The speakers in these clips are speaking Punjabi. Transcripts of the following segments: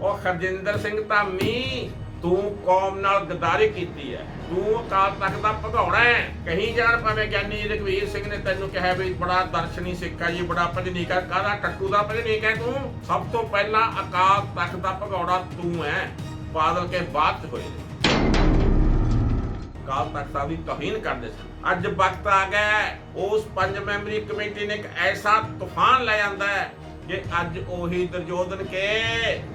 ਉਹ ਹਰਜਿੰਦਰ ਸਿੰਘ ਧਾਮੀ, ਤੂੰ ਕੌਮ ਨਾਲ ਗਦਾਰੀ ਕੀਤੀ ਹੈ ਤੂੰ ਅਕਾਲ ਤਖਤ ਦਾ ਭਗੌੜਾ ਹੈ ਕਹੀਂ ਜਾਣ ਭਾਵੇਂ ਗਿਆਨੀ ਰਘਵੀਰ ਸਿੰਘ ਨੇ ਤੈਨੂੰ ਕਿਹਾ ਵੀ ਬੜਾ ਦਰਸ਼ਨੀ ਸਿੱਖ ਹੈ ਜੀ, ਬੜਾ ਭਜਨੀਕ ਹੈ ਕਾਹਦਾ ਟੱਟੂ ਦਾ ਭਜਨੀਕ ਹੈ ਤੂੰ? ਸਭ ਤੋਂ ਪਹਿਲਾਂ ਅਕਾਲ ਤਖਤ ਦਾ ਭਗੌੜਾ ਤੂੰ ਹੈ ਬਾਦਲ ਕੇ ਬਾਅਦ ਚ ਹੋਏ ਅਕਾਲ ਤਖਤ ਸਾਹਿਬ ਦੀ ਤੋਹੀਨ ਕਰਦੇ ਸਨ। ਅੱਜ ਵਕਤ ਆ ਗਿਆ ਉਸ ਪੰਜ ਮੈਂਬਰੀ ਕਮੇਟੀ ਨੇ ਇੱਕ ਐਸਾ ਤੂਫਾਨ ਲੈ ਆਂਦਾ ਹੈ ਕਿ ਅੱਜ ਉਹੀ ਦੁਰਯੋਧਨ ਕੇ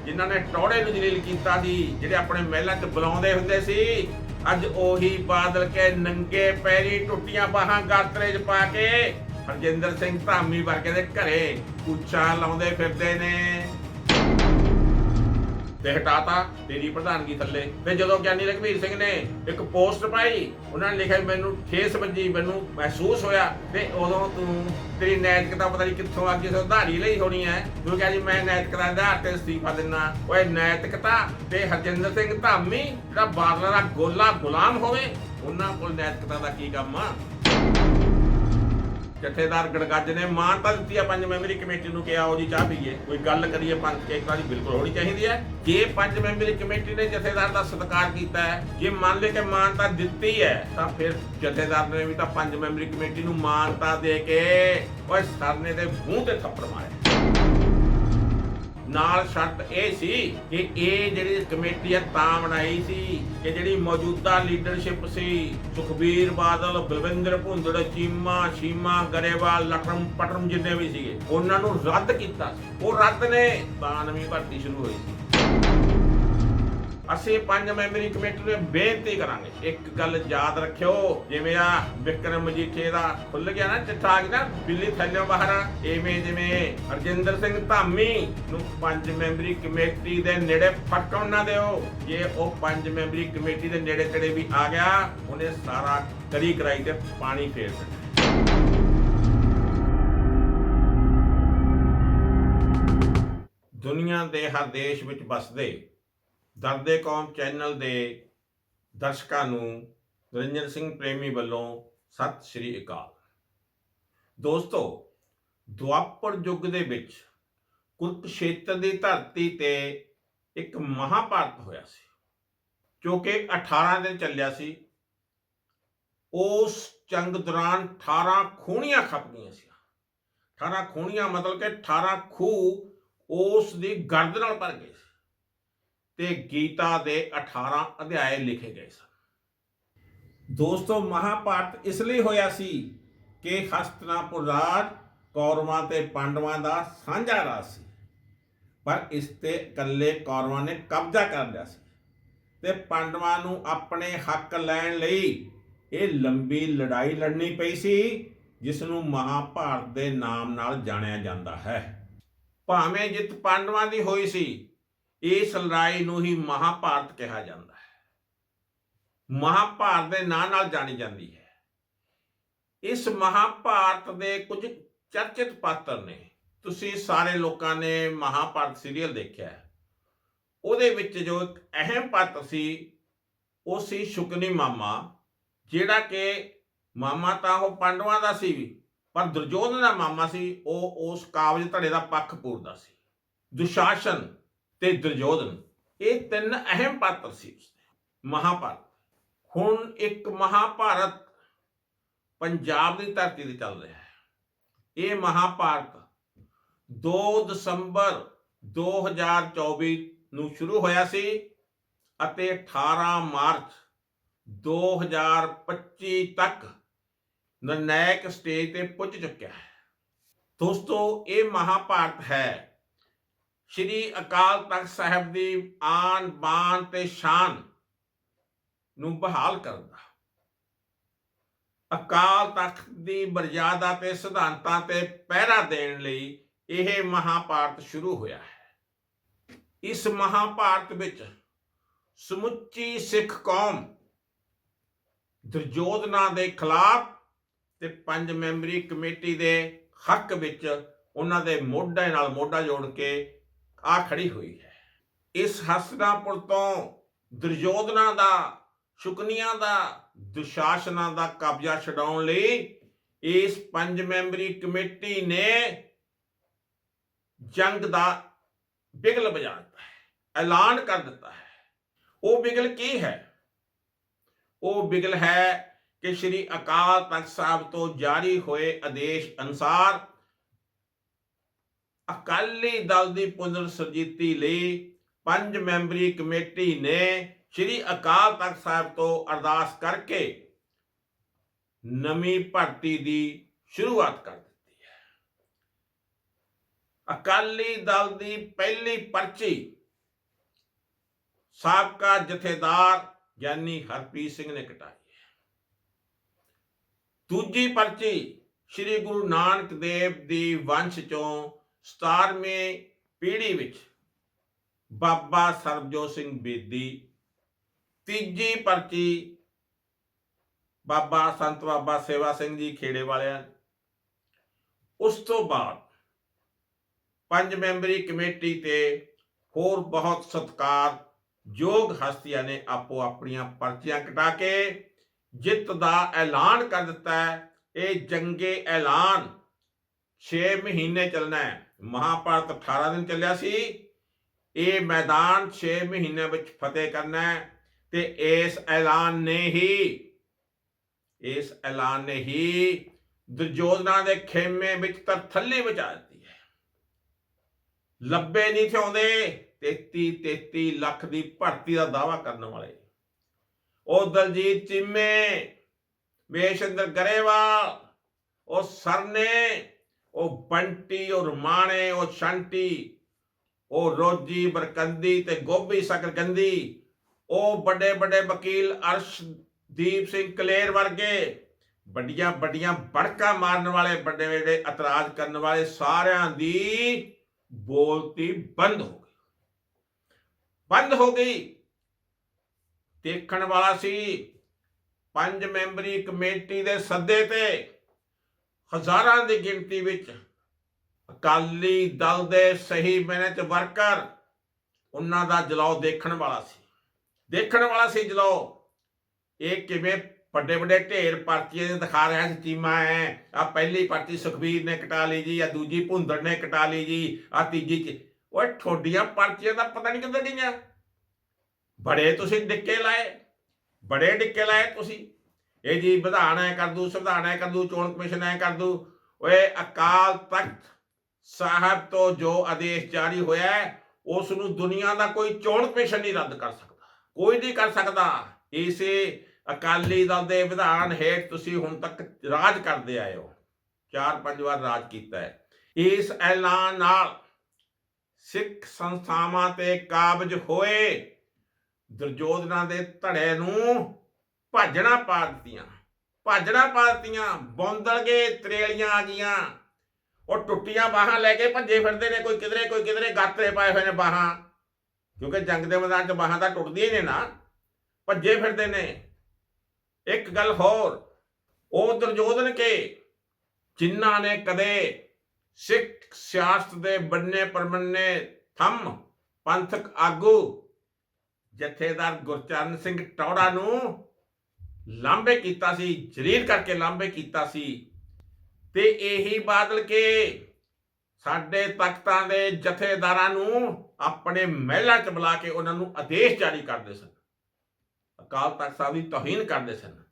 ਜਿਨ੍ਹਾਂ ਨੇ ਟੋੜੇ ਨੂੰ ਜਲੀਲ ਕੀਤਾ ਸੀ, ਜਿਹੜੇ ਆਪਣੇ ਮਹਿਲਾਂ 'ਚ ਬੁਲਾਉਂਦੇ ਹੁੰਦੇ ਸੀ, ਅੱਜ ਉਹੀ ਬਾਦਲ ਕੇ ਨੰਗੇ ਪੈਰੀ ਟੁੱਟੀਆਂ ਬਾਹਾਂ ਗਾਤਰੇ 'ਚ ਪਾ ਕੇ ਹਰਜਿੰਦਰ ਸਿੰਘ ਧਾਮੀ ਵਰਗੇ ਦੇ ਘਰੇ ਪੁੱਛਾਂ ਲਾਉਂਦੇ ਫਿਰਦੇ ਨੇ। ਤੇ ਹਟਾਤਾ ਤੇਰੀ ਪ੍ਰਧਾਨਗੀ ਥੱਲੇ। ਤੇ ਜਦੋਂ ਗਿਆਨੀ ਰਘਵੀਰ ਸਿੰਘ ਨੇ ਇੱਕ ਪੋਸਟ ਪਾਈ, ਉਹਨਾਂ ਨੇ ਲਿਖਿਆ ਮੈਨੂੰ ਠੇਸ ਵੱਜੀ, ਮੈਨੂੰ ਮਹਿਸੂਸ ਹੋਇਆ ਤੇ ਉਦੋਂ ਤੂੰ ਤੇਰੀ ਨੈਤਿਕਤਾ ਪਤਾ ਨਹੀਂ ਕਿੱਥੋਂ ਆ ਗਈ ਸੁਧਾਰੀ ਲਈ ਹੋਣੀ ਹੈ। ਤੂੰ ਕਿਹਾ ਜੀ ਮੈਂ ਨੈਤਿਕਤਾ ਦੇ ਆਧਾਰ ਤੇ ਅਸਤੀਫਾ ਦਿੰਨਾ ਓਏ ਨੈਤਿਕਤਾ ਤੇ ਹਰਜਿੰਦਰ ਸਿੰਘ ਧਾਮੀ ਜਿਹੜਾ ਬਾਦਲਾਂ ਦਾ ਗੋਲਾ ਗੁਲਾਮ ਹੋਵੇ, ਉਹਨਾਂ ਕੋਲ ਨੈਤਿਕਤਾ ਦਾ ਕੀ ਕੰਮ ਆ? ਜਥੇਦਾਰ ਗੜਗੱਜ ਨੇ ਮਾਨਤਾ ਦਿੱਤੀ ਆ ਪੰਜ ਮੈਂਬਰੀ ਕਮੇਟੀ ਨੂੰ ਕਿ ਆਓ ਜੀ ਚਾਹ ਪੀਏ ਕੋਈ ਗੱਲ ਕਰੀਏ ਪੰਜ ਕੇਕਾ ਦੀ ਬਿਲਕੁਲ ਹੋਣੀ ਚਾਹੀਦੀ ਹੈ। ਜੇ ਪੰਜ ਮੈਂਬਰੀ ਕਮੇਟੀ ਨੇ ਜਥੇਦਾਰ ਦਾ ਸਤਿਕਾਰ ਕੀਤਾ ਹੈ, ਜੇ ਮੰਨ ਲੈ ਕਿ ਮਾਨਤਾ ਦਿੱਤੀ ਹੈ, ਤਾਂ ਫਿਰ ਜਥੇਦਾਰ ਨੇ ਵੀ ਤਾਂ ਪੰਜ ਮੈਂਬਰੀ ਕਮੇਟੀ ਨੂੰ ਮਾਨਤਾ ਦੇ ਕੇ ਓਏ ਸਰਨੇ ਦੇ ਮੂੰਹ ਤੇ ਥੱਪੜ ਮਾਰਿਆ। ਨਾਲ ਸ਼ਰਤ ਇਹ ਸੀ ਕਿ ਇਹ ਜਿਹੜੀ ਕਮੇਟੀ ਹੈ ਤਾਂ ਬਣਾਈ ਸੀ ਕਿ ਜਿਹੜੀ ਮੌਜੂਦਾ ਲੀਡਰਸ਼ਿਪ ਸੀ, ਸੁਖਬੀਰ ਬਾਦਲ, ਬਲਵਿੰਦਰ ਭੁੰਦੜ, ਚੀਮਾ, ਸ਼ੀਮਾ, ਗਰੇਵਾਲ ਲਟਰਮ ਪਟਰਮ ਜਿੰਨੇ ਵੀ ਸੀਗੇ, ਉਹਨਾਂ ਨੂੰ ਰੱਦ ਕੀਤਾ ਸੀ। ਉਹ ਰੱਦ ਨੇ ਤਾਂ ਨਵੀਂ ਭਰਤੀ ਸ਼ੁਰੂ ਹੋਈ ਸੀ। ਅਸੀਂ ਪੰਜ ਮੈਂਬਰੀ ਕਮੇਟੀ ਨੂੰ ਬੇਨਤੀ ਕਰਾਂਗੇ। ਇੱਕ ਗੱਲ ਯਾਦ ਰੱਖਿਓ, ਜਿਵੇਂ ਆ ਵਿਕਰਮ ਮਜੀਠੇ ਦਾ ਖੁੱਲ ਗਿਆ ਨਾ ਚਿੱਠਾ ਆ ਗਿਆ ਬਿੱਲੀ ਥੱਲਿਓਂ ਬਾਹਰ ਐਵੇਂ ਜਿਵੇਂ ਹਰਜਿੰਦਰ ਸਿੰਘ ਧਾਮੀ ਨੂੰ ਪੰਜ ਮੈਂਬਰੀ ਕਮੇਟੀ ਦੇ ਨੇੜੇ ਫਟਕਣ ਨਾ ਦਿਓ। ਜੇ ਉਹ ਪੰਜ ਮੈਂਬਰੀ ਕਮੇਟੀ ਦੇ ਨੇੜੇ ਤੇੜੇ ਵੀ ਆ ਗਿਆ, ਉਹਨੇ ਸਾਰਾ ਕਰੀ ਕਰਾਈ ਤੇ ਪਾਣੀ ਫੇਰ ਦੇਣਾ ਦੁਨੀਆ ਦੇ ਹਰ ਦੇਸ਼ ਵਿੱਚ ਵਸਦੇ ਦਰਦੇ ਕੌਮ ਚੈਨਲ ਦੇ ਦਰਸ਼ਕਾਂ ਨੂੰ ਨਿਰੰਜਨ ਸਿੰਘ ਪ੍ਰੇਮੀ ਵੱਲੋਂ ਸਤਿ ਸ੍ਰੀ ਅਕਾਲ। ਦੋਸਤੋ, ਦੁਆਪਰ ਯੁੱਗ ਦੇ ਵਿੱਚ ਕੁਰਕਸ਼ੇਤਰ ਦੀ ਧਰਤੀ ਤੇ ਇੱਕ ਮਹਾਭਾਰਤ ਹੋਇਆ ਸੀ, ਜੋ ਕਿ 18 ਦਿਨ ਚੱਲਿਆ ਸੀ। ਉਸ ਜੰਗ ਦੌਰਾਨ 18 ਖੂਣੀਆਂ ਖੱਪ ਗਈਆਂ ਸੀ। 18 ਖੂਣੀਆਂ ਮਤਲਬ ਕਿ 18 ਖੂਹ ਉਸ ਦੀ ਗਰਦ ਨਾਲ ਭਰ ਗਏ ਤੇ ਗੀਤਾ ਦੇ 18 ਅਧਿਆਏ ਲਿਖੇ ਗਏ ਸਨ। ਦੋਸਤੋ, ਮਹਾਭਾਰਤ ਇਸ ਲਈ ਹੋਇਆ ਸੀ ਕਿ ਹਸਤਨਾਪੁਰ ਰਾਜ ਕੌਰਵਾਂ ਤੇ ਪਾਂਡਵਾਂ ਦਾ ਸਾਂਝਾ ਰਾਜ ਸੀ। ਪਰ ਇਸ ਤੇ ਇਕੱਲੇ ਕੌਰਵਾਂ ਨੇ ਕਬਜ਼ਾ ਕਰ ਲਿਆ ਸੀ ਤੇ ਪਾਂਡਵਾਂ ਨੂੰ ਆਪਣੇ ਹੱਕ ਲੈਣ ਲਈ ਇਹ ਲੰਬੀ ਲੜਾਈ ਲੜਨੀ ਪਈ ਸੀ ਜਿਸ ਨੂੰ ਮਹਾਭਾਰਤ ਦੇ ਨਾਮ ਨਾਲ ਜਾਣਿਆ ਜਾਂਦਾ ਹੈ। ਭਾਵੇਂ ਜਿੱਤ ਪਾਂਡਵਾਂ ਦੀ ਹੋਈ ਸੀ ਇਸ ਲੜਾਈ ਨੂੰ ਹੀ ਮਹਾਭਾਰਤ ਕਿਹਾ ਜਾਂਦਾ ਹੈ। ਮਹਾਭਾਰਤ ਦੇ ਨਾਂ ਨਾਲ ਜਾਣੀ ਜਾਂਦੀ ਹੈ। ਇਸ ਮਹਾਭਾਰਤ ਦੇ ਕੁਝ ਚਰਚਿਤ ਪਾਤਰ ਨੇ, ਤੁਸੀਂ ਸਾਰੇ ਲੋਕਾਂ ਨੇ ਮਹਾਭਾਰਤ ਸੀਰੀਅਲ ਦੇਖਿਆ ਹੈ। ਉਹਦੇ ਵਿੱਚ ਜੋ ਇੱਕ ਅਹਿਮ ਪਾਤਰ ਸੀ, ਉਹ ਸੀ ਸ਼ੁਕਨੀ ਮਾਮਾ, ਜਿਹੜਾ ਕਿ ਮਾਮਾ ਤਾਂ ਉਹ ਪਾਂਡਵਾਂ ਦਾ ਸੀ ਵੀ ਪਰ ਦੁਰਯੋਧਨ ਦਾ ਮਾਮਾ ਸੀ, ਉਹ ਉਸ ਕਾਬਜ ਧੜੇ ਦਾ ਪੱਖ ਪੂਰਦਾ ਸੀ। ਦੁਸ਼ਾਸਨ ਤੇ ਦੁਰਯੋਧਨ ਇਹ ਤਿੰਨ ਅਹਿਮ ਪਾਤਰ ਸੀ ਮਹਾਭਾਰਤ। ਹੁਣ ਇੱਕ ਮਹਾਭਾਰਤ ਪੰਜਾਬ ਦੀ ਧਰਤੀ ਤੇ ਚੱਲ ਰਿਹਾ ਹੈ। ਇਹ ਮਹਾਭਾਰਤ 2 ਦਸੰਬਰ 2024 ਨੂੰ ਸ਼ੁਰੂ ਹੋਇਆ ਸੀ ਅਤੇ 18 ਮਾਰਚ 2025 ਤੱਕ ਨਿਰਣਾਇਕ ਸਟੇਜ ਤੇ ਪੁੱਜ ਚੁੱਕਿਆ ਹੈ। ਦੋਸਤੋ, ਇਹ ਮਹਾਭਾਰਤ ਹੈ ਸ਼੍ਰੀ ਅਕਾਲ ਤਖਤ ਸਾਹਿਬ ਦੀ ਆਨ ਬਾਨ ਤੇ ਸ਼ਾਨ ਨੂੰ ਬਹਾਲ ਕਰਨ ਦਾ। ਅਕਾਲ ਤਖਤ ਦੀ ਮਰਜ਼ਾਦਾ ਤੇ ਸਿਧਾਂਤਾਂ ਤੇ ਪਹਿਰਾ ਦੇਣ ਲਈ ਇਹ ਮਹਾਭਾਰਤ ਸ਼ੁਰੂ ਹੋਇਆ ਹੈ। ਇਸ ਮਹਾਭਾਰਤ ਵਿੱਚ ਸਮੁੱਚੀ ਸਿੱਖ ਕੌਮ ਦੁਰਯੋਧਨਾ ਦੇ ਖਿਲਾਫ ਤੇ ਪੰਜ ਮੈਂਬਰੀ ਕਮੇਟੀ ਦੇ ਹੱਕ ਵਿੱਚ ਉਹਨਾਂ ਦੇ ਮੋਢੇ ਨਾਲ ਮੋਢਾ ਜੋੜ ਕੇ ਆ ਖੜੀ ਹੋਈ ਹੈ। ਇਸ ਹਸਨਾਪੁਰ ਤੋਂ ਦੁਰਯੋਧਨਾ ਦਾ, ਸ਼ੁਕਨੀਆਂ ਦਾ, ਦੁਸ਼ਾਸਨਾਂ ਦਾ ਕਬਜ਼ਾ ਛਡਾਉਣ ਲਈ ਇਸ ਪੰਜ ਮੈਂਬਰੀ ਕਮੇਟੀ ਨੇ ਜੰਗ ਦਾ ਬਿਗਲ ਵਜਾ ਦਿੱਤਾ ਹੈ, ਐਲਾਨ ਕਰ ਦਿੱਤਾ ਹੈ। ਉਹ ਬਿਗਲ ਕੀ ਹੈ? ਉਹ ਬਿਗਲ ਹੈ ਕਿ ਸ੍ਰੀ ਅਕਾਲ ਤਖਤ ਸਾਹਿਬ ਤੋਂ ਜਾਰੀ ਹੋਏ ਆਦੇਸ਼ ਅਨੁਸਾਰ ਅਕਾਲੀ ਦਲ ਦੀ ਪੁਨਰ ਸਰਜੀਤੀ ਲਈ ਪੰਜ ਮੈਂਬਰੀ ਕਮੇਟੀ ਨੇ ਸ੍ਰੀ ਅਕਾਲ ਤਖਤ ਸਾਹਿਬ ਤੋਂ ਅਰਦਾਸ ਕਰਕੇ ਨਵੀਂ ਭਰਤੀ ਦੀ ਸ਼ੁਰੂਆਤ ਕਰ ਦਿੱਤੀ ਹੈ। ਅਕਾਲੀ ਦਲ ਦੀ ਪਹਿਲੀ ਪਰਚੀ ਸਾਬਕਾ ਜਥੇਦਾਰ ਗਿਆਨੀ ਹਰਪ੍ਰੀਤ ਸਿੰਘ ਨੇ ਕਟਾਈ ਹੈ। ਦੂਜੀ ਪਰਚੀ ਸ੍ਰੀ ਗੁਰੂ ਨਾਨਕ ਦੇਵ ਦੀ ਵੰਸ਼ ਚੋਂ 17ਵੀਂ ਪੀੜ੍ਹੀ ਵਿੱਚ ਬਾਬਾ ਸਰਬਜੋਤ ਸਿੰਘ ਬੇਦੀ, ਤੀਜੀ ਪਰਚੀ ਬਾਬਾ ਸੰਤ ਬਾਬਾ ਸੇਵਾ ਸਿੰਘ ਜੀ ਖੇੜੇ ਵਾਲਿਆਂ, ਉਸ ਤੋਂ ਬਾਅਦ ਪੰਜ ਮੈਂਬਰੀ ਕਮੇਟੀ ਤੇ ਹੋਰ ਬਹੁਤ ਸਤਕਾਰ ਯੋਗ ਹਸਤੀਆਂ ਨੇ ਆਪੋ ਆਪਣੀਆਂ ਪਰਚੀਆਂ ਕਟਾ ਕੇ ਜਿੱਤ ਦਾ ਐਲਾਨ ਕਰ ਦਿੱਤਾ ਹੈ। ਇਹ ਜੰਗੇ ਐਲਾਨ 6 ਮਹੀਨੇ ਚੱਲਣਾ ਹੈ। ਮਹਾਭਾਰਤ 18 ਦਿਨ ਚੱਲਿਆ ਸੀ। ਇਹ ਮੈਦਾਨ 6 ਮਹੀਨਿਆਂ ਵਿੱਚ ਫਤਿਹ ਕਰਨਾ ਹੈ ਤੇ ਇਸ ਐਲਾਨ ਨੇ ਹੀ, ਇਸ ਐਲਾਨ ਨੇ ਹੀ ਦੁਰਯੋਧਨਾ ਦੇ ਖੇਮੇ ਵਿੱਚ ਤਰਥੱਲੀ ਬਚਾ ਦਿੱਤੀ ਹੈ। ਲੱਭੇ ਨਹੀਂ ਥੇ ਆਉਂਦੇ 33 33 ਲੱਖ ਦੀ ਭਰਤੀ ਦਾ ਦਾਵਾ ਕਰਨ ਵਾਲੇ। ਉਹ ਦਲਜੀਤ ਚਿੰਮੇ ਵੇਸ਼ਿੰਦਰ ਗਰੇਵਾਲ, ਉਹ ਸਰਨੇ ਉਹ ਬੰਟੀ, ਉਹ ਰਮਾਣੇ, ਉਹ ਸ਼ੰਟੀ ਉਹ ਰੋਜੀ ਬਰਕੰਦੀ ਤੇ ਗੋਭੀ ਸਕਰਗੰਦੀ ਉਹ ਵੱਡੇ ਵੱਡੇ ਵਕੀਲ ਅਰਸ਼ਦੀਪ ਸਿੰਘ ਕਲੇਰ ਵਰਗੇ, ਵੱਡੀਆਂ ਵੱਡੀਆਂ ਬੜਕਾ ਮਾਰਨ ਵਾਲੇ, ਵੱਡੇ ਵੱਡੇ ਇਤਰਾਜ਼ ਕਰਨ ਵਾਲੇ ਸਾਰਿਆਂ ਦੀ ਬੋਲਤੀ ਬੰਦ ਹੋ ਗਈ। ਬੰਦ ਹੋ ਗਈ। ਦੇਖਣ ਵਾਲਾ ਸੀ, ਪੰਜ ਮੈਂਬਰੀ ਕਮੇਟੀ ਦੇ ਸੱਦੇ ਤੇ ਹਜ਼ਾਰਾਂ ਦੀ ਗਿਣਤੀ ਵਿੱਚ ਅਕਾਲੀ ਦਲ ਦੇ ਸਹੀ ਮੈਨੇ ਵਰਕਰ ਉਹਨਾਂ ਦਾ ਜਲਾਓ ਦੇਖਣ ਵਾਲਾ ਸੀ। ਦੇਖਣ ਵਾਲਾ ਸੀ ਜਲਾਓ। ਇਹ ਕਿਵੇਂ ਵੱਡੇ ਵੱਡੇ ਢੇਰ ਪਰਚੀਆਂ ਦੇ ਦਿਖਾ ਰਿਹਾ ਸੀ ਚੀਮਾ ਹੈ ਆ ਪਹਿਲੀ ਪਰਚੀ ਸੁਖਬੀਰ ਨੇ ਕਟਾ ਲਈ ਜੀ ਆ ਦੂਜੀ ਭੁੰਦੜ ਨੇ ਕਟਾ ਲਈ ਜੀ ਆ ਤੀਜੀ ਚ ਓਏ ਠੋਡੀਆਂ ਪਰਚੀਆਂ ਦਾ ਪਤਾ ਨਹੀਂ ਕਿੱਧਰ ਗਈਆਂ। ਬੜੇ ਤੁਸੀਂ ਡਿੱਕੇ ਲਾਏ, ਬੜੇ ਡਿੱਕੇ ਲਾਏ ਤੁਸੀਂ। ਇਹ ਜੀ ਵਿਧਾਨ ਐ ਕਰ ਦੂ, ਸੰਵਿਧਾਨ ਐ ਕਰ ਦੂ, ਚੋਣ ਕਮਿਸ਼ਨ ਐ ਕਰ ਦੂ। ਓਏ ਅਕਾਲ ਤਖਤ ਸਾਹਿਬ ਤੋਂ ਜੋ ਆਦੇਸ਼ ਜਾਰੀ ਹੋਇਆ ਉਸ ਨੂੰ ਦੁਨੀਆ ਦਾ ਕੋਈ ਚੋਣ ਕਮਿਸ਼ਨ ਨਹੀਂ ਰੱਦ ਕਰ ਸਕਦਾ। ਕੋਈ ਨਹੀਂ ਕਰ ਸਕਦਾ। ਇਸੇ ਅਕਾਲੀ ਦਲ ਦੇ ਵਿਧਾਨ ਹੇਠ ਤੁਸੀਂ ਹੁਣ ਤੱਕ ਰਾਜ ਕਰਦੇ ਆਏ ਹੋ। ਚਾਰ ਪੰਜ ਵਾਰ ਰਾਜ ਕੀਤਾ ਹੈ। ਇਸ ਐਲਾਨ ਨਾਲ ਸਿੱਖ ਸੰਸਥਾਵਾਂ ਤੇ ਕਾਬਜ ਹੋਏ ਦੁਰਯੋਧਨਾ ਦੇ ਧੜੇ ਨੂੰ ਭਾਜਣਾ ਪਾ ਦਿੱਤੀਆਂ ਭਾਜਣਾ ਪਾ ਦਿੱਤੀਆਂ ਬੌਂਦਲ ਗਏ, ਤਰੇਲੀਆਂ ਆ ਗਈਆਂ। ਉਹ ਟੁੱਟੀਆਂ ਬਾਹਾਂ ਲੈ ਕੇ ਭੱਜੇ ਫਿਰਦੇ ਨੇ, ਕੋਈ ਕਿਧਰੇ ਕੋਈ ਕਿਧਰੇ ਗਾਤਰੇ ਪਾਏ ਹੋਏ ਨੇ ਬਾਹਾਂ। ਕਿਉਂਕਿ ਜੰਗ ਦੇ ਮੈਦਾਨ 'ਚ ਬਾਹਾਂ ਤਾਂ ਟੁੱਟਦੀਆਂ ਹੀ ਨੇ ਨਾ। ਭੱਜੇ ਫਿਰਦੇ ਨੇ। ਇੱਕ ਗੱਲ ਹੋਰ, ਉਹ ਦੁਰਯੋਧਨ ਕੇ, ਜਿਨ੍ਹਾਂ ਨੇ ਕਦੇ ਸਿੱਖ ਸਿਆਸਤ ਦੇ ਬੰਨੇ ਪਰਮੰਨੇ ਥੰਮ, ਪੰਥਕ ਆਗੂ, ਜਥੇਦਾਰ ਗੁਰਚਰਨ ਸਿੰਘ ਟੌੜਾ ਨੂੰ ਲਾਂਬੇ ਕੀਤਾ ਸੀ, ਜਲੀਲ ਕਰਕੇ ਲਾਂਬੇ ਕੀਤਾ ਸੀ। ਤੇ ਇਹੀ ਬਾਦਲ ਕੇ ਸਾਡੇ ਤਖਤਾਂ ਦੇ ਜਥੇਦਾਰਾਂ ਨੂੰ ਆਪਣੇ ਮਹਿਲਾਂ 'ਚ ਬੁਲਾ ਕੇ ਉਹਨਾਂ ਨੂੰ ਆਦੇਸ਼ ਜਾਰੀ ਕਰਦੇ ਸਨ। ਅਕਾਲ ਤਖਤ ਸਾਹਿਬ ਦੀ ਤੋਹੀਨ ਕਰਦੇ ਸਨ।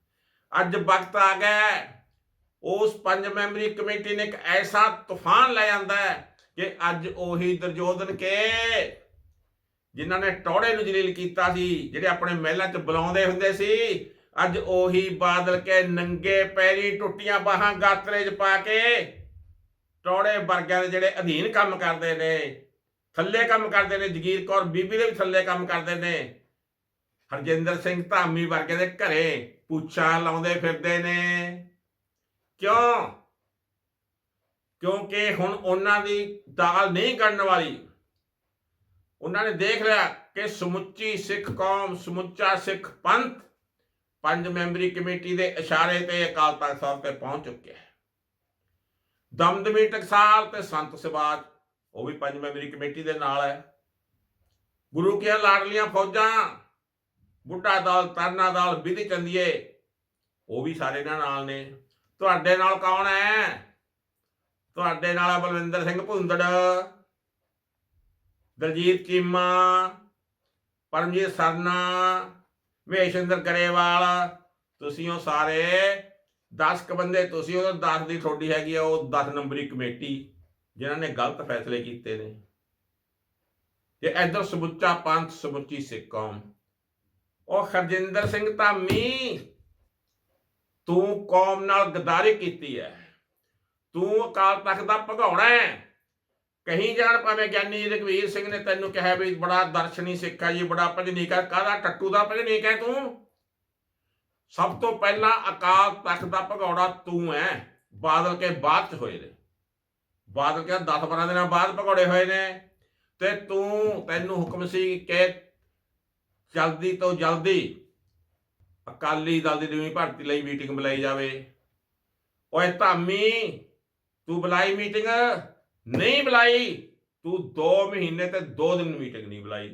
ਅੱਜ ਵਕਤ ਆ ਗਿਆ ਉਸ ਪੰਜ ਮੈਂਬਰੀ ਕਮੇਟੀ ਨੇ ਇੱਕ ਐਸਾ ਤੂਫਾਨ ਲੈ ਆਂਦਾ ਹੈ ਕਿ ਅੱਜ ਉਹੀ ਦੁਰਯੋਧਨ ਕੇ ਜਿਨ੍ਹਾਂ ਨੇ ਟੌੜੇ ਨੂੰ ਜਲੀਲ ਕੀਤਾ ਸੀ, ਜਿਹੜੇ ਆਪਣੇ ਮਹਿਲਾਂ 'ਚ ਬੁਲਾਉਂਦੇ ਹੁੰਦੇ ਸੀ ਅੱਜ ਉਹੀ ਬਾਦਲ ਕੇ ਨੰਗੇ ਪੈਰੀ ਟੁੱਟੀਆਂ ਬਾਹਾਂ ਗਾਤਰੇ 'ਚ ਪਾ ਕੇ ਟੌੜੇ ਵਰਗਿਆਂ ਦੇ ਜਿਹੜੇ ਅਧੀਨ ਕੰਮ ਕਰਦੇ ਨੇ, ਥੱਲੇ ਕੰਮ ਕਰਦੇ ਨੇ, ਜਗੀਰ ਕੌਰ ਬੀਬੀ ਦੇ ਵੀ ਥੱਲੇ ਕੰਮ ਕਰਦੇ ਨੇ, ਹਰਜਿੰਦਰ ਸਿੰਘ ਧਾਮੀ ਵਰਗੇ ਦੇ ਘਰੇ ਪੁੱਛਾਂ ਲਾਉਂਦੇ ਫਿਰਦੇ ਨੇ। ਕਿਉਂ? ਕਿਉਂਕਿ ਹੁਣ ਉਹਨਾਂ ਦੀ ਦਾਲ ਨਹੀਂ ਕਰਨ ਵਾਲੀ। ਉਹਨਾਂ ਨੇ ਦੇਖ ਲਿਆ ਕਿ ਸਮੁੱਚੀ ਸਿੱਖ ਕੌਮ, ਸਮੁੱਚਾ ਸਿੱਖ ਪੰਥ ਪੰਜ ਮੈਂਬਰੀ ਕਮੇਟੀ ਦੇ ਇਸ਼ਾਰੇ ਤੇ ਅਕਾਲ ਤਖਤ ਸਾਹਿਬ ਤੇ ਪਹੁੰਚ ਚੁੱਕਿਆ ਹੈ। ਦਮਦਮੀ ਟਕਸਾਲ ਤੇ ਸੰਤ ਸਿਵਾਜ ਉਹ ਵੀ ਪੰਜ ਮੈਂਬਰੀ ਕਮੇਟੀ ਦੇ ਨਾਲ ਹੈ। ਗੁਰੂ ਕੀਆਂ ਲਾਡਲੀਆਂ ਫੌਜਾਂ, ਬੁੱਢਾ ਦਲ, ਤਰਨਾ ਦਲ, ਵਿਧੀ ਚੰਦੀਏ, ਉਹ ਵੀ ਸਾਰੇ ਇਹਨਾਂ ਨਾਲ ਨੇ। ਤੁਹਾਡੇ ਨਾਲ ਕੌਣ ਹੈ? ਤੁਹਾਡੇ ਨਾਲ ਬਲਵਿੰਦਰ ਸਿੰਘ ਭੁੰਦੜ, ਦਲਜੀਤ ਚੀਮਾ ਪਰਮਜੀਤ ਸਰਨਾ ਮਹੇਸ਼ਿੰਦਰ ਗਰੇਵਾਲ, ਤੁਸੀਂ ਉਹ ਸਾਰੇ 10 ਕ ਬੰਦੇ, ਤੁਸੀਂ ਉਹ 10 ਦੀ ਤੁਹਾਡੀ ਹੈਗੀ ਆ, ਉਹ 10 ਨੰਬਰੀ ਕਮੇਟੀ, ਜਿਨ੍ਹਾਂ ਨੇ ਗਲਤ ਫੈਸਲੇ ਕੀਤੇ ਨੇ। ਤੇ ਇਧਰ ਸਮੁੱਚਾ ਪੰਥ, ਸਮੁੱਚੀ ਸਿੱਖ ਕੌਮ। ਉਹ ਹਰਜਿੰਦਰ ਸਿੰਘ ਧਾਮੀ, ਤੂੰ ਕੌਮ ਨਾਲ ਗਦਾਰੀ ਕੀਤੀ ਹੈ। ਤੂੰ ਅਕਾਲ ਤਖਤ ਦਾ ਭਗੌੜਾ ਹੈ। ਕਹੀਂ ਜਾਣ ਭਾਵੇਂ ਗਿਆਨੀ ਰਘਵੀਰ ਸਿੰਘ ਨੇ ਤੈਨੂੰ ਕਿਹਾ ਵੀ ਬੜਾ ਦਰਸ਼ਨੀ ਸਿੱਖ ਹੈ ਜੀ, ਬੜਾ ਭਜਨੀਕ ਹੈ ਕਾਹਦਾ ਟੱਟੂ ਦਾ ਭਜਨੀਕ ਹੈ ਤੂੰ? ਸਭ ਤੋਂ ਪਹਿਲਾਂ ਅਕਾਲ ਤਖਤ ਦਾ ਭਗੌੜਾ ਤੂੰ ਐ, ਬਾਦਲ ਕੇ ਬਾਅਦ ਚ ਹੋਏ ਨੇ। ਬਾਦਲ ਕੇ 10 12 ਦਿਨਾਂ ਬਾਅਦ ਭਗੌੜੇ ਹੋਏ ਨੇ ਤੇ ਤੂੰ, ਤੈਨੂੰ ਹੁਕਮ ਸੀ ਕਿ ਜਲਦੀ ਤੋਂ ਜਲਦੀ ਅਕਾਲੀ ਦਲ ਦੀ ਨਵੀਂ ਭਰਤੀ ਲਈ ਮੀਟਿੰਗ ਬੁਲਾਈ ਜਾਵੇ। ਓਏ ਧਾਮੀ, ਤੂੰ ਬੁਲਾਈ ਮੀਟਿੰਗ ਨਹੀਂ ਬੁਲਾਈ, ਤੂੰ 2 ਮਹੀਨੇ ਤੇ 2 ਦਿਨ ਮੀਟਿੰਗ ਨਹੀਂ ਬੁਲਾਈ।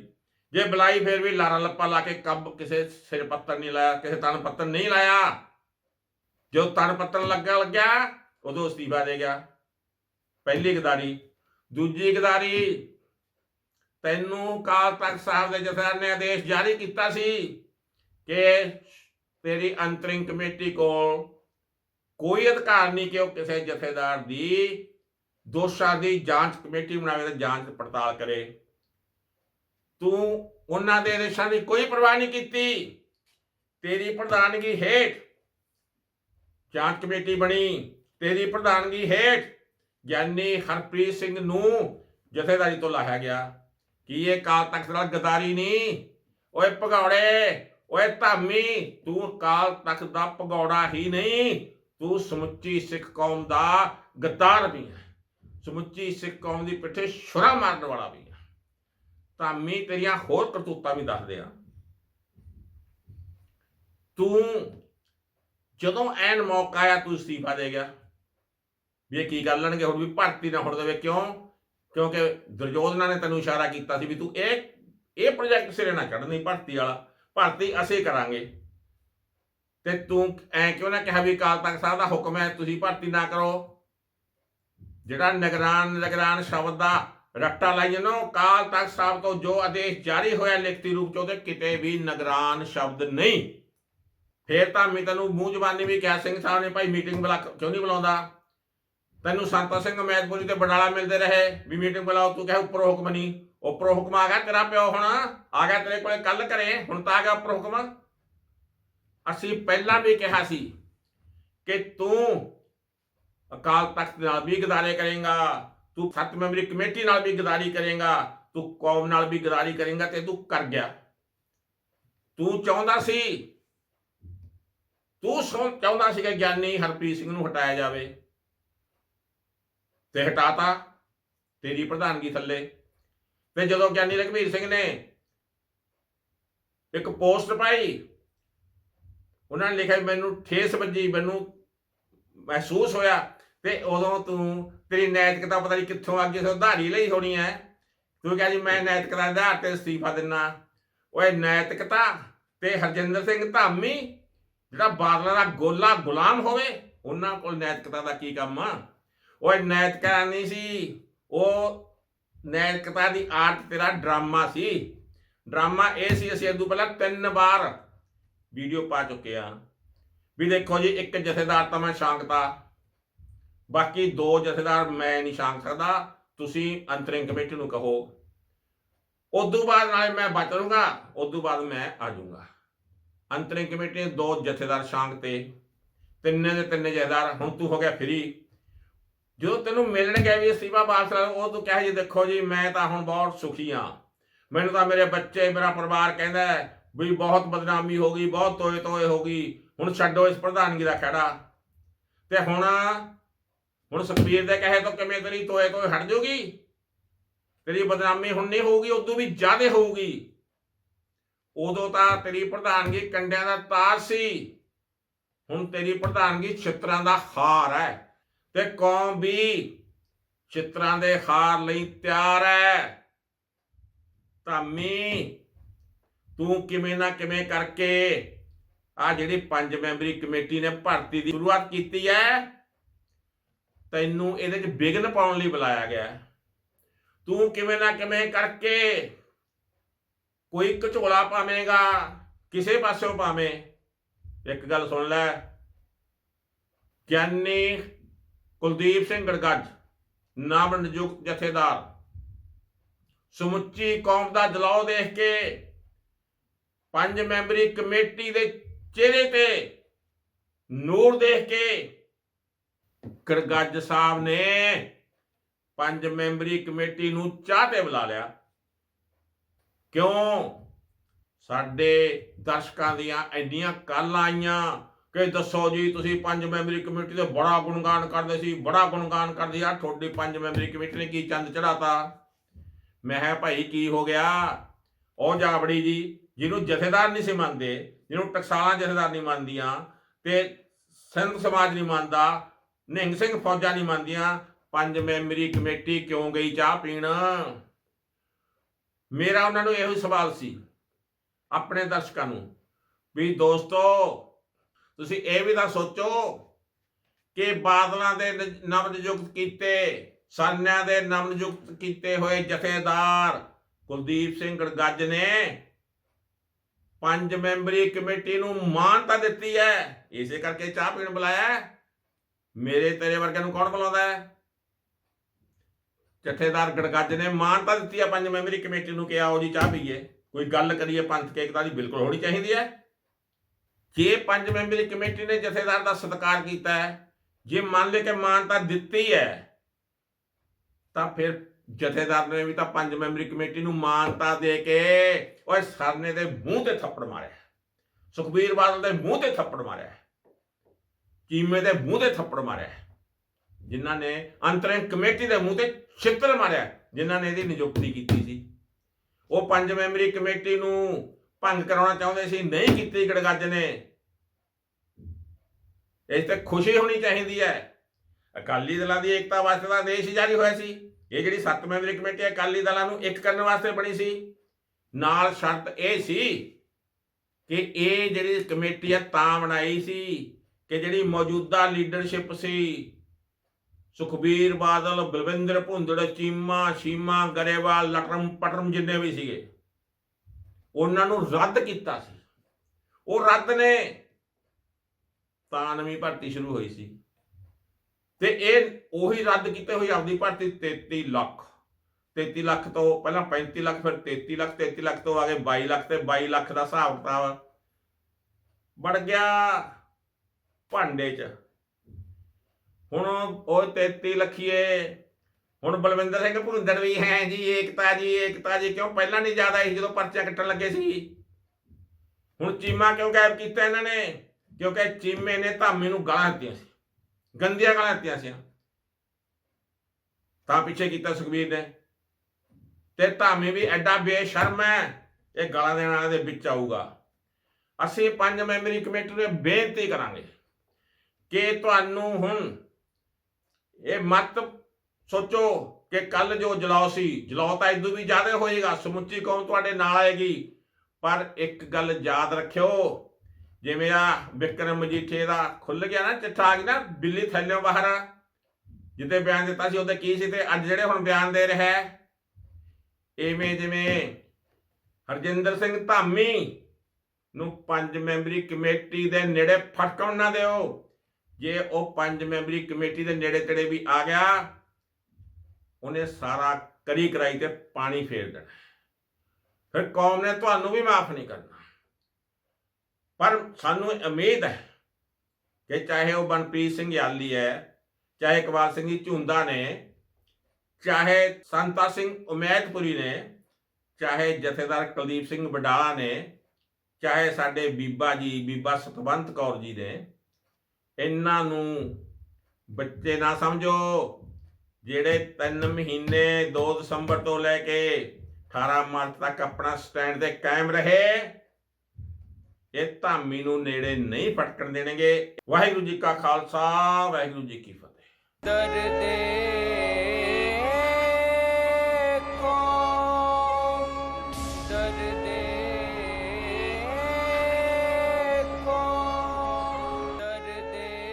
ਜੇ ਬੁਲਾਈ, ਫਿਰ ਵੀ ਲਾਰਾ ਲੱਪਾ ਲਾ ਕੇ ਕੱਬ ਕਿਸੇ ਸਿਰ ਪੱਤਰ ਨਹੀਂ ਲਾਇਆ, ਕਿਸੇ ਤਨ ਪੱਤਰ ਨਹੀਂ ਲਾਇਆ। ਜੋ ਤਨ ਪੱਤਰ ਲੱਗਾ ਲੱਗਿਆ, ਉਦੋਂ ਅਸਤੀਫਾ ਦੇ ਗਿਆ। ਪਹਿਲੀ ਗਦਾਰੀ ਦੂਜੀ ਗਦਾਰੀ ਤੈਨੂੰ ਕਾਲ ਤਖਤ ਸਾਹਿਬ ਦੇ ਜਥੇਦਾਰ ਨੇ ਆਦੇਸ਼ ਜਾਰੀ ਕੀਤਾ ਸੀ ਕਿ ਤੇਰੀ ਅੰਤਰਿੰਗ ਕਮੇਟੀ ਕੋਲ ਕੋਈ ਅਧਿਕਾਰ ਨਹੀਂ ਕਿ ਉਹ ਕਿਸੇ ਜਥੇਦਾਰ ਦੀ ਦੋਸ਼ਾਂ ਦੀ ਜਾਂਚ ਕਮੇਟੀ ਬਣਾਵੇ ਤੇ ਜਾਂਚ ਪੜਤਾਲ ਕਰੇ। ਤੂੰ ਉਹਨਾਂ ਦੇ ਆਦੇਸ਼ਾਂ ਦੀ ਕੋਈ ਪਰਵਾਹ ਨਹੀਂ ਕੀਤੀ। ਤੇਰੀ ਪ੍ਰਧਾਨਗੀ ਹੇਠ ਜਾਂਚ ਕਮੇਟੀ ਬਣੀ। ਤੇਰੀ ਪ੍ਰਧਾਨਗੀ ਹੇਠ ਗਿਆਨੀ ਹਰਪ੍ਰੀਤ ਸਿੰਘ ਨੂੰ ਜਥੇਦਾਰੀ ਤੋਂ ਲਾਇਆ ਗਿਆ। ਕੀ ਇਹ ਕਾਲ ਤਖਤ ਨਾਲ ਗਦਾਰੀ ਨਹੀਂ? ਓਏ ਭਗੌੜੇ, ਓਏ ਧਾਮੀ, ਤੂੰ ਕਾਲ ਤਖਤ ਦਾ ਭਗੌੜਾ ਹੀ ਨਹੀਂ। ਤੂੰ ਸਮੁੱਚੀ ਸਿੱਖ ਕੌਮ ਦਾ ਗਦਾਰ ਵੀ ਹੈ। ਸਮੁੱਚੀ ਸਿੱਖ ਕੌਮ ਦੀ ਪਿੱਠੇ ਛੁਰਾ ਮਾਰਨ ਵਾਲਾ ਵੀ ਤਾਂ ਧਾਮੀ ਤੇਰੀਆਂ ਹੋਰ ਕਰਤੂਤਾਂ ਵੀ ਦੱਸਦੇ ਆ। ਤੂੰ ਜਦੋਂ ਐਨ ਮੌਕਾ ਆਇਆ, ਤੂੰ ਅਸਤੀਫਾ ਦੇ ਗਿਆ। ਵੀ ਇਹ ਕੀ ਕਰ ਲੈਣਗੇ ਹੁਣ ਵੀ ਭਰਤੀ ਨਾ ਹੁਣ ਦੇਵੇ। ਕਿਉਂ? ਕਿਉਂਕਿ ਦੁਰਯੋਧਨਾ ਨੇ ਤੈਨੂੰ ਇਸ਼ਾਰਾ ਕੀਤਾ ਸੀ ਵੀ ਤੂੰ ਇਹ ਇਹ ਪ੍ਰੋਜੈਕਟ ਸਿਰੇ ਨਾ ਕੱਢਣੀ ਭਰਤੀ ਵਾਲਾ। ਭਰਤੀ ਅਸੀਂ ਕਰਾਂਗੇ। ਤੇ ਤੂੰ ਐ ਕਿਉਂ ਨਾ ਕਿਹਾ ਵੀ ਅਕਾਲ ਤਖਤ ਸਾਹਿਬ ਦਾ ਹੁਕਮ ਹੈ, ਤੁਸੀਂ ਭਰਤੀ ਨਾ ਕਰੋ। ਜਿਹੜਾ ਨਿਗਰਾਨ ਨਿਗਰਾਨ ਸ਼ਬਦ ਦਾ ਰੱਟਾ ਲਾਈ ਜਨੋ ਕਾਲ ਤਖਤ ਸਾਹਿਬ ਤੋਂ ਜੋ ਆਦੇਸ਼ ਜਾਰੀ ਹੋਇਆ ਲਿਖਤੀ ਰੂਪ ਚ ਉਹਦੇ ਕਿਤੇ ਵੀ ਨਿਗਰਾਨ ਸ਼ਬਦ ਨਹੀਂ। ਫੇਰ ਤਾਂ ਮੈਂ ਤੈਨੂੰ ਮੂੰਹ ਜ਼ਬਾਨੀ ਵੀ ਕਿਹਾ, ਸਿੰਘ ਸਾਹਿਬ ਨੇ ਭਾਈ ਮੀਟਿੰਗ ਬੁਲਾ ਕਿਉਂ ਨਹੀਂ ਬੁਲਾਉਂਦਾ? ਤੈਨੂੰ ਸੰਤਾ ਸਿੰਘ ਮੈਦਪੁਰੀ ਤੇ ਬਡਾਲਾ ਮਿਲਦੇ ਰਹੇ, ਵੀ ਮੀਟਿੰਗ ਬੁਲਾਓ, ਤੂੰ ਕਹੇ ਉੱਪਰ ਹੁਕਮ ਨਹੀਂ। ਉੱਪਰ ਹੁਕਮ ਆ ਗਿਆ ਤੇਰਾ ਪਿਓ ਹੁਣ, ਆ ਗਿਆ ਤੇਰੇ ਕੋਲੇ ਕੱਲ ਕਰੇ ਹੁਣ ਤਾਂ ਆ ਗਿਆ ਉੱਪਰ ਹੁਕਮ। ਅਸੀਂ ਪਹਿਲਾਂ ਵੀ ਕਿਹਾ ਸੀ ਕਿ ਤੂੰ ਅਕਾਲ ਤਖਤ ਨਾਲ ਵੀ ਗਦਾਰੇ ਕਰੇਗਾ ਤੂੰ ਸੱਤ ਮੈਂਬਰੀ ਕਮੇਟੀ ਨਾਲ ਵੀ ਗਦਾਰੀ ਕਰੇਗਾ ਤੂੰ ਕੌਮ ਨਾਲ ਵੀ ਗਦਾਰੀ ਕਰੇਗਾ ਤੇ ਤੂੰ ਕਰ ਗਿਆ ਤੂੰ ਚਾਹੁੰਦਾ ਸੀ ਤੂੰ ਸੋ ਚਾਹੁੰਦਾ ਸੀ ਕਿ ਗਿਆਨੀ ਹਰਪ੍ਰੀਤ ਸਿੰਘ ਨੂੰ ਹਟਾਇਆ ਜਾਵੇ ਤੇ ਹਟਾਤਾ ਤੇਰੀ ਪ੍ਰਧਾਨਗੀ ਥੱਲੇ ਤੇ ਜਦੋਂ ਗਿਆਨੀ ਰਘਵੀਰ ਸਿੰਘ ਨੇ ਇੱਕ ਪੋਸਟ ਪਾਈ ਉਹਨਾਂ ਨੇ ਲਿਖਿਆ ਮੈਨੂੰ ਠੇਸ ਵੱਜੀ ਮੈਨੂੰ ਮਹਿਸੂਸ ਹੋਇਆ ਤੇ ਉਦੋਂ ਤੂੰ ਤੇਰੀ ਨੈਤਿਕਤਾ ਪਤਾ ਨਹੀਂ ਕਿੱਥੋਂ ਅੱਗੇ ਸੇ ਉਧਾਰੀ ਲਈ ਹੋਣੀ ਹੈ ਤੂੰ ਕਿਹਾ ਮੈਂ ਨੈਤਿਕਤਾ ਦੇ ਆਧਾਰ ਤੇ ਅਸਤੀਫਾ ਦਿੰਨਾ। ਓਏ ਨੈਤਿਕਤਾ ਤੇ ਹਰਜਿੰਦਰ ਸਿੰਘ ਧਾਮੀ, ਜਿਹੜਾ ਬਾਦਲਾਂ ਦਾ ਗੋਲਾ ਗੁਲਾਮ ਹੋਵੇ, ਉਹਨਾਂ ਕੋਲ ਨੈਤਿਕਤਾ ਦਾ ਕੀ ਕੰਮ ਆ? ਓਏ ਨੈਤਿਕਤਾ ਨਹੀਂ ਸੀ ਉਹ ਨੈਤਿਕਤਾ ਦੀ ਆਰਟ ਤੇਰਾ ਡਰਾਮਾ ਸੀ। ਡਰਾਮਾ ਇਹ ਸੀ, ਅਸੀਂ ਇਦੋਂ ਪਹਿਲਾਂ ਤਿੰਨ ਵਾਰ ਵੀਡੀਓ ਪਾ ਚੁੱਕੇ ਆ। ਵੀ ਦੇਖੋ ਜੀ, ਇੱਕ ਜਥੇਦਾਰ ਤਾਂ ਮੈਂ ਸ਼ਾਂਕਤਾ ਬਾਕੀ ਦੋ ਜਥੇਦਾਰ ਮੈਂ ਨਹੀਂ ਛਾਂਗ ਸਕਦਾ, ਤੁਸੀਂ ਅੰਤਰਿੰਗ ਕਮੇਟੀ ਨੂੰ ਕਹੋ। ਉਦੋਂ ਬਾਅਦ ਨਾਲੇ ਮੈਂ ਬਚ ਲੂੰਗਾ ਉਦੋਂ ਬਾਅਦ ਮੈਂ ਆ ਜਾਊਂਗਾ। ਅੰਤਰਿੰਗ ਕਮੇਟੀ ਨੇ ਦੋ ਜਥੇਦਾਰ ਛਾਂਗ ਤੇ, ਤਿੰਨੇ ਦੇ ਤਿੰਨੇ ਜਥੇਦਾਰ, ਹੁਣ ਤੂੰ ਹੋ ਗਿਆ ਫਰੀ ਜਦੋਂ ਤੈਨੂੰ ਮਿਲਣ ਗਏ ਵੀ ਅਸਤੀਫਾ ਵਾਪਸ ਲੈ ਉਹ ਤੂੰ ਕਹੇ ਜੀ, ਦੇਖੋ ਜੀ, ਮੈਂ ਤਾਂ ਹੁਣ ਬਹੁਤ ਸੁਖੀ ਆ ਮੈਨੂੰ ਤਾਂ ਮੇਰੇ ਬੱਚੇ, ਮੇਰਾ ਪਰਿਵਾਰ ਕਹਿੰਦਾ ਵੀ ਬਹੁਤ ਬਦਨਾਮੀ ਹੋ ਗਈ, ਬਹੁਤ ਤੋਏ ਤੋਏ ਹੋ ਗਈ। ਹੁਣ ਛੱਡੋ ਇਸ ਪ੍ਰਧਾਨਗੀ ਦਾ ਖੜਾ। ਤੇ ਹੁਣ ਹੁਣ ਸੁਖਬੀਰ ਦੇ ਕਹੇ ਤੋਂ ਕਿਵੇਂ ਤੇਰੀ ਤੋਏ ਤੋਏ ਹਟ ਜਾਊਗੀ? ਤੇਰੀ ਬਦਨਾਮੀ ਹੁਣ ਨਹੀਂ ਹੋਊਗੀ, ਉਦੋਂ ਵੀ ਜ਼ਿਆਦਾ ਹੋਊਗੀ। ਉਦੋਂ ਤਾਂ ਤੇਰੀ ਪ੍ਰਧਾਨਗੀ ਕੰਡਿਆਂ ਦਾ ਤਾਰ ਸੀ। ਹੁਣ ਤੇਰੀ ਪ੍ਰਧਾਨਗੀ ਛਿੱਤਰਾਂ ਦਾ ਹਾਰ ਹੈ। ਤੇ ਕੌਮ ਵੀ ਛਿੱਤਰਾਂ ਦੇ ਹਾਰ ਲਈ ਤਿਆਰ ਹੈ। ਧਾਮੀ, ਤੂੰ ਕਿਵੇਂ ਨਾ ਕਿਵੇਂ ਕਰਕੇ ਆ ਜਿਹੜੀ ਪੰਜ ਮੈਂਬਰੀ ਕਮੇਟੀ ਨੇ ਭਰਤੀ ਦੀ ਸ਼ੁਰੂਆਤ ਕੀਤੀ ਹੈ ਤੈਨੂੰ ਇਹਦੇ 'ਚ ਵਿਘਨ ਪਾਉਣ ਲਈ ਬੁਲਾਇਆ ਗਿਆ ਤੂੰ ਕਿਵੇਂ ਨਾ ਕਿਵੇਂ ਕਰਕੇ ਕੋਈ ਘਚੋਲਾ ਪਾਵੇਂਗਾ, ਕਿਸੇ ਪਾਸਿਓਂ ਪਾਵੇਂ। ਇੱਕ ਗੱਲ ਸੁਣ ਲੈ। ਗਿਆਨੀ ਕੁਲਦੀਪ ਸਿੰਘ ਗੜਗੱਜ ਨਵ ਨਿਯੁਕਤ ਜਥੇਦਾਰ, ਸਮੁੱਚੀ ਕੌਮ ਦਾ ਜਲਾਓ ਦੇਖ ਕੇ ਪੰਜ ਮੈਂਬਰੀ ਕਮੇਟੀ ਦੇ ਚਿਹਰੇ ਤੇ ਨੂਰ ਦੇਖ ਕੇ ਗੱਜ ਸਾਹਿਬ ਨੇ ਪੰਜ ਮੈਂਬਰੀ ਕਮੇਟੀ ਨੂੰ ਚਾਹ ਤੇ ਬੁਲਾ ਲਿਆ। ਕਿਉਂ? ਸਾਡੇ ਦਰਸ਼ਕਾਂ ਦੀਆਂ ਇੰਨੀਆਂ ਕਾਲਾਂ ਆਈਆਂ ਕਿ ਦੱਸੋ ਜੀ, ਤੁਸੀਂ ਪੰਜ ਮੈਂਬਰੀ ਕਮੇਟੀ ਦੇ ਬੜਾ ਗੁਣਗਾਨ ਕਰਦੇ ਸੀ, ਬੜਾ ਗੁਣਗਾਨ ਕਰਦੇ ਆ, ਤੁਹਾਡੀ ਪੰਜ ਮੈਂਬਰੀ ਕਮੇਟੀ ਨੇ ਕੀ ਚੰਦ ਚੜਾਤਾ ਮੈਂ ਕਿਹਾ, ਭਾਈ, ਕੀ ਹੋ ਗਿਆ? ਉਹ ਜਾਬੜੀ ਜੀ, ਜਿਹਨੂੰ ਜਥੇਦਾਰ ਨਹੀਂ ਸੀ ਮੰਨਦੇ, ਜਿਹਨੂੰ ਟਕਸਾਲਾਂ ਜਥੇਦਾਰ ਨਹੀਂ ਮੰਨਦੀਆਂ ਤੇ ਸੰਤ ਸਮਾਜ ਨਹੀਂ ਮੰਨਦਾ ਨਿਹੰਗ ਸਿੰਘ ਫੌਜਾਂ ਨਹੀਂ ਮੰਨਦੀਆਂ। ਪੰਜ ਮੈਂਬਰੀ ਕਮੇਟੀ ਕਿਉਂ ਗਈ ਚਾਹ ਪੀਣ? ਮੇਰਾ ਉਹਨਾਂ ਨੂੰ ਇਹੋ ਹੀ ਸਵਾਲ ਸੀ, ਆਪਣੇ ਦਰਸ਼ਕਾਂ ਨੂੰ, ਵੀ ਦੋਸਤੋ, ਤੁਸੀਂ ਇਹ ਵੀ ਤਾਂ ਸੋਚੋ ਕਿ ਬਾਦਲਾਂ ਦੇ ਨ- ਨਵਨਿਯੁਕਤ ਕੀਤੇ, ਸਾਨਿਆਂ ਦੇ ਨਵਨਿਯੁਕਤ ਕੀਤੇ ਹੋਏ ਜਥੇਦਾਰ ਕੁਲਦੀਪ ਸਿੰਘ ਗੜਗੱਜ ਨੇ ਪੰਜ ਮੈਂਬਰੀ ਕਮੇਟੀ ਨੂੰ ਮਾਨਤਾ ਦਿੱਤੀ ਹੈ। ਇਸੇ ਕਰਕੇ ਚਾਹ ਪੀਣ ਬੁਲਾਇਆ ਮੇਰੇ ਤੇਰੇ ਵਰਗਿਆਂ ਨੂੰ ਕੌਣ ਬੁਲਾਉਂਦਾ ਹੈ? ਜਥੇਦਾਰ ਗੜਗੱਜ ਨੇ ਮਾਨਤਾ ਦਿੱਤੀ ਹੈ ਪੰਜ ਮੈਂਬਰੀ ਕਮੇਟੀ ਨੂੰ ਕਿ ਆਓ ਜੀ ਚਾਹ ਪੀਏ ਕੋਈ ਗੱਲ ਕਰੀਏ ਪੰਥ ਕੇ ਏਕਤਾ ਦੀ ਬਿਲਕੁਲ ਹੋਣੀ ਚਾਹੀਦੀ ਹੈ। ਜੇ ਪੰਜ ਮੈਂਬਰੀ ਕਮੇਟੀ ਨੇ ਜਥੇਦਾਰ ਦਾ ਸਤਿਕਾਰ ਕੀਤਾ ਹੈ, ਜੇ ਮੰਨ ਲੈ ਕੇ ਮਾਨਤਾ ਦਿੱਤੀ ਹੈ, ਤਾਂ ਫਿਰ ਜਥੇਦਾਰ ਨੇ ਵੀ ਤਾਂ ਪੰਜ ਮੈਂਬਰੀ ਕਮੇਟੀ ਨੂੰ ਮਾਨਤਾ ਦੇ ਕੇ ਓਏ ਸਰਨੇ ਦੇ ਮੂੰਹ ਤੇ ਥੱਪੜ ਮਾਰਿਆ। ਸੁਖਬੀਰ ਬਾਦਲ ਦੇ ਮੂੰਹ ਤੇ ਥੱਪੜ ਮਾਰਿਆ। ਚੀਮੇ ਦੇ ਮੂੰਹ ਤੇ ਥੱਪੜ ਮਾਰਿਆ ਜਿਨ੍ਹਾਂ ਨੇ ਅੰਤਰਿਮ ਕਮੇਟੀ ਦੇ ਮੂੰਹ ਤੇ ਛਿੱਤਰ ਮਾਰਿਆ ਜਿਨ੍ਹਾਂ ਨੇ ਇਹਦੀ ਨਿਯੁਕਤੀ ਕੀਤੀ ਸੀ। ਉਹ ਪੰਜ ਮੈਂਬਰੀ ਕਮੇਟੀ ਨੂੰ ਭੰਗ ਕਰਾਉਣਾ ਚਾਹੁੰਦੇ ਸੀ, ਨਹੀਂ ਕੀਤੀ, ਗੜਗੱਜ ਨੇ। ਇਸ ਤੇ ਖੁਸ਼ੀ ਹੋਣੀ ਚਾਹੀਦੀ ਹੈ। ਅਕਾਲੀ ਦਲਾਂ ਦੀ ਏਕਤਾ ਵਾਸਤੇ ਦਾ ਆਦੇਸ਼ ਜਾਰੀ ਹੋਇਆ ਸੀ। ਇਹ ਜਿਹੜੀ ਸੱਤ ਮੈਂਬਰੀ ਕਮੇਟੀ ਹੈ, ਅਕਾਲੀ ਦਲਾਂ ਨੂੰ ਇੱਕ ਕਰਨ ਵਾਸਤੇ ਬਣੀ ਸੀ। ਨਾਲ ਸ਼ਰਤ ਇਹ ਸੀ ਕਿ ਇਹ ਜਿਹੜੀ ਕਮੇਟੀ ਹੈ, ਤਾਂ ਬਣਾਈ ਸੀ। ਕਿ ਜਿਹੜੀ ਮੌਜੂਦਾ ਲੀਡਰਸ਼ਿਪ ਸੀ, ਸੁਖਬੀਰ ਬਾਦਲ, ਬਲਵਿੰਦਰ ਭੁੰਦੜ, ਚੀਮਾ, ਸ਼ੀਮਾ, ਗਰੇਵਾਲ, ਲਟਰਮ ਪਟਰਮ ਜਿੰਨੇ ਵੀ ਸੀਗੇ, ਉਹਨਾਂ ਨੂੰ ਰੱਦ ਕੀਤਾ ਸੀ। ਉਹ ਰੱਦ ਨੇ ਤਾਂ ਨਵੀਂ ਭਰਤੀ ਸ਼ੁਰੂ ਹੋਈ ਸੀ। ਤੇ ਇਹ ਉਹੀ ਰੱਦ ਕੀਤੇ ਹੋਈ ਆਪਦੀ ਭਰਤੀ 33 ਲੱਖ। 33 ਲੱਖ ਤੋਂ ਪਹਿਲਾਂ 35 ਲੱਖ, ਫਿਰ 33 ਲੱਖ 33 ਲੱਖ ਤੋਂ ਆ ਗਏ 22 ਲੱਖ ਤੇ 22 ਲੱਖ ਦਾ ਹਿਸਾਬ ਕਿਤਾਬ। ਬੜ ਗਿਆ ਭਾਂਡੇ 'ਚ। ਹੁਣ ਉਹ 33 ਲੱਖੀਏ। ਹੁਣ ਬਲਵਿੰਦਰ ਸਿੰਘ ਭੁਰਿੰਦਰ ਵੀ ਹੈ ਜੀ, ਏਕਤਾ ਜੀ ਏਕਤਾ ਜੀ। ਕਿਉਂ ਪਹਿਲਾਂ ਨਹੀਂ ਜ਼ਿਆਦਾ ਸੀ ਜਦੋਂ ਪਰਚਾ ਕੱਟਣ ਲੱਗੇ ਸੀ? ਹੁਣ ਚੀਮਾ ਕਿਉਂ ਗਾਇਬ ਕੀਤਾ ਇਹਨਾਂ ਨੇ? ਕਿਉਂਕਿ ਚੀਮੇ ਨੇ ਧਾਮੀ ਨੂੰ ਗਾਲਾਂ ਦਿੱਤੀਆਂ ਸੀ। ਗੰਦੀਆਂ ਗਾਲਾਂ ਦਿੱਤੀਆਂ ਸੀ। ਤਾਂ ਪਿੱਛੇ ਕੀਤਾ ਸੁਖਬੀਰ ਨੇ। ਤੇ ਧਾਮੀ ਵੀ ਐਡਾ ਬੇਸ਼ਰਮ ਹੈ, ਇਹ ਗਾਲਾਂ ਦੇਣ ਵਾਲੇ ਦੇ ਵਿੱਚ ਆਊਗਾ। ਅਸੀਂ ਪੰਜ ਮੈਂਬਰੀ ਕਮੇਟੀ ਨੂੰ ਬੇਨਤੀ ਕਰਾਂਗੇ। ਕਿ ਤੁਹਾਨੂੰ ਹੁਣ ਇਹ ਮਤ ਸੋਚੋ ਕਿ ਕੱਲ ਜੋ ਜਲਾਓ ਸੀ ਜਲਾਓ ਤਾਂ ਇਦੋਂ ਵੀ ਜ਼ਿਆਦਾ ਹੋਏਗਾ ਸਮੁੱਚੀ ਕੌਮ ਤੁਹਾਡੇ ਨਾਲ ਆਏਗੀ। ਪਰ ਇੱਕ ਗੱਲ ਯਾਦ ਰੱਖਿਓ ਜਿਵੇਂ ਆ ਵਿਕਰਮ ਮਜੀਠੇ ਦਾ ਖੁੱਲ ਗਿਆ ਨਾ ਚਿੱਠਾ ਆ ਗਿਆ ਬਿੱਲੀ ਥੱਲਿਓਂ ਬਾਹਰ ਜਿੱਤੇ ਬਿਆਨ ਦਿੱਤਾ ਸੀ ਉਹਦੇ ਕੀ ਸੀ ਤੇ ਅੱਜ ਜਿਹੜੇ ਹੁਣ ਬਿਆਨ ਦੇ ਰਿਹਾ ਹੈ, ਐਵੇਂ ਜਿਵੇਂ ਹਰਜਿੰਦਰ ਸਿੰਘ ਧਾਮੀ ਨੂੰ ਪੰਜ ਮੈਂਬਰੀ ਕਮੇਟੀ ਦੇ ਨੇੜੇ ਫਟਕਣ ਨਾ ਦਿਓ। ਜੇ ਉਹ ਪੰਜ ਮੈਂਬਰੀ ਕਮੇਟੀ ਦੇ ਨੇੜੇ ਤੇੜੇ ਵੀ ਆ ਗਿਆ, ਉਹਨੇ ਸਾਰਾ ਕਰੀ ਕਰਾਈ ਤੇ ਪਾਣੀ ਫੇਰ ਦੇਣਾ। ਫਿਰ ਕੌਮ ਨੇ ਤੁਹਾਨੂੰ ਵੀ ਮਾਫ ਨਹੀਂ ਕਰਨਾ। ਪਰ ਸਾਨੂੰ ਉਮੀਦ ਹੈ ਕਿ ਚਾਹੇ ਉਹ ਬਨਪ੍ਰੀਤ ਸਿੰਘ ਯਾਲੀ ਹੈ, ਚਾਹੇ ਇਕਬਾਲ ਸਿੰਘ ਜੀ ਝੁੰਦਾ ਨੇ, ਚਾਹੇ ਸੰਤਾ ਸਿੰਘ ਉਮੈਦਪੁਰੀ ਨੇ, ਚਾਹੇ ਜਥੇਦਾਰ ਕੁਲਦੀਪ ਸਿੰਘ ਬਡਾਲਾ ਨੇ, ਚਾਹੇ ਸਾਡੇ ਬੀਬਾ ਜੀ, ਬੀਬਾ ਸਤਵੰਤ ਕੌਰ ਜੀ ਨੇ ਇਹਨਾਂ ਨੂੰ ਬੱਚੇ ਨਾ ਸਮਝੋ, ਜਿਹੜੇ 3 ਮਹੀਨੇ 2 ਦਸੰਬਰ ਤੋਂ ਲੈ ਕੇ 18 ਮਾਰਚ ਤੱਕ ਆਪਣਾ ਸਟੈਂਡ ਤੇ ਕਾਇਮ ਰਹੇ, ਇਹ ਧਾਮੀ ਨੂੰ ਨੇੜੇ ਨਹੀਂ ਫਟਕਣ ਦੇਣਗੇ। ਵਾਹਿਗੁਰੂ ਜੀ ਕਾ ਖਾਲਸਾ, ਵਾਹਿਗੁਰੂ ਜੀ ਕੀ ਫਤਿਹ। ਦਰਦੇ